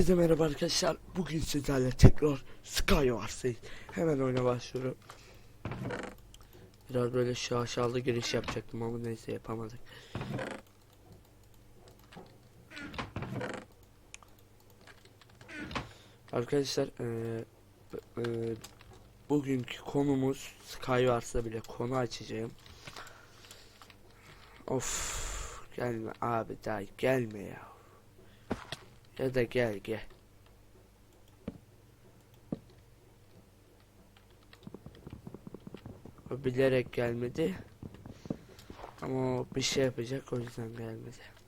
Herkese merhaba arkadaşlar. Bugün sizlerle tekrar Skywars'tayız. Hemen oyuna başlıyorum. Biraz böyle şaşalı giriş yapacaktım ama neyse yapamadık. Arkadaşlar eee eee, bugünkü konumuz Skywars'ta bile konu açacağım. Of gelme abi daha gelme ya. Ya da gel gel. O bilerek gelmedi. Ama o bir şey yapacak o yüzden gelmedi.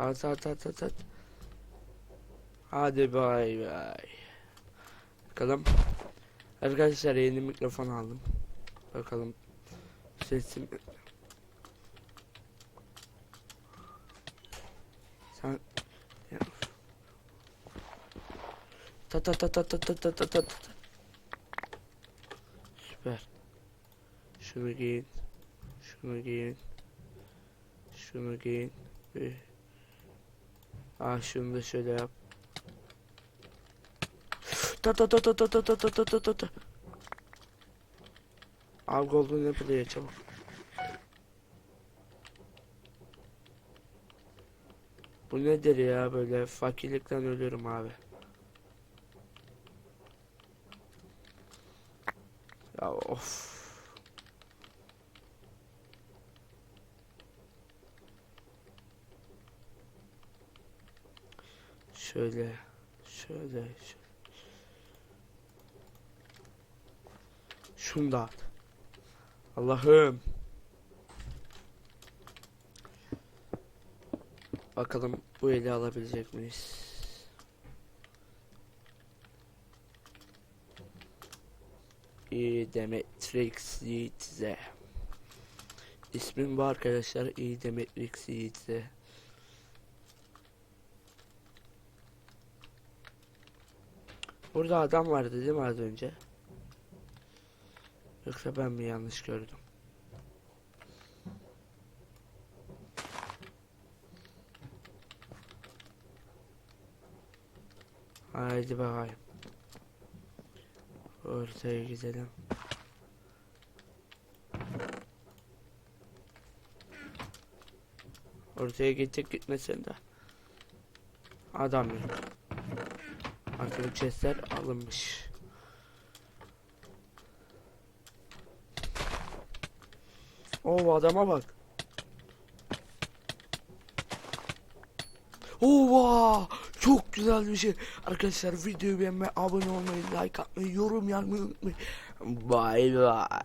At at at at at. Hadi bay bay. Bakalım. Arkadaşlar yeni mikrofon aldım. Bakalım sesim. Sen. Ta ta ta ta ta ta ta ta ta ta. Süper. Şunu giyin. Şunu giyin. Şunu giyin. Aa şunu da şöyle yap. Ta ta ta ta ta ta ta ta ta ta ta. Al golden apple'ı çabuk. Bu nedir ya böyle fakirlikten ölüyorum abi. Ya of. Şöyle, şöyle, şöyle. Şunu da at. Allah'ım. Bakalım bu eli alabilecek miyiz? İyi Demetrix Yiğitze. İsmim bu arkadaşlar. İyi Demetrix Yiğitze. Burada adam vardı değil mi az önce? Yoksa ben mi yanlış gördüm? Haydi bakayım. Ortaya gidelim. Ortaya gittik gitmesin de. Adam yok. Artık chestler alınmış. Oo adama bak. Ova! Çok güzel bir şey. Arkadaşlar videoyu beğenmeyi, abone olmayı, like atmayı, yorum yazmayı unutmayın. Bye bye.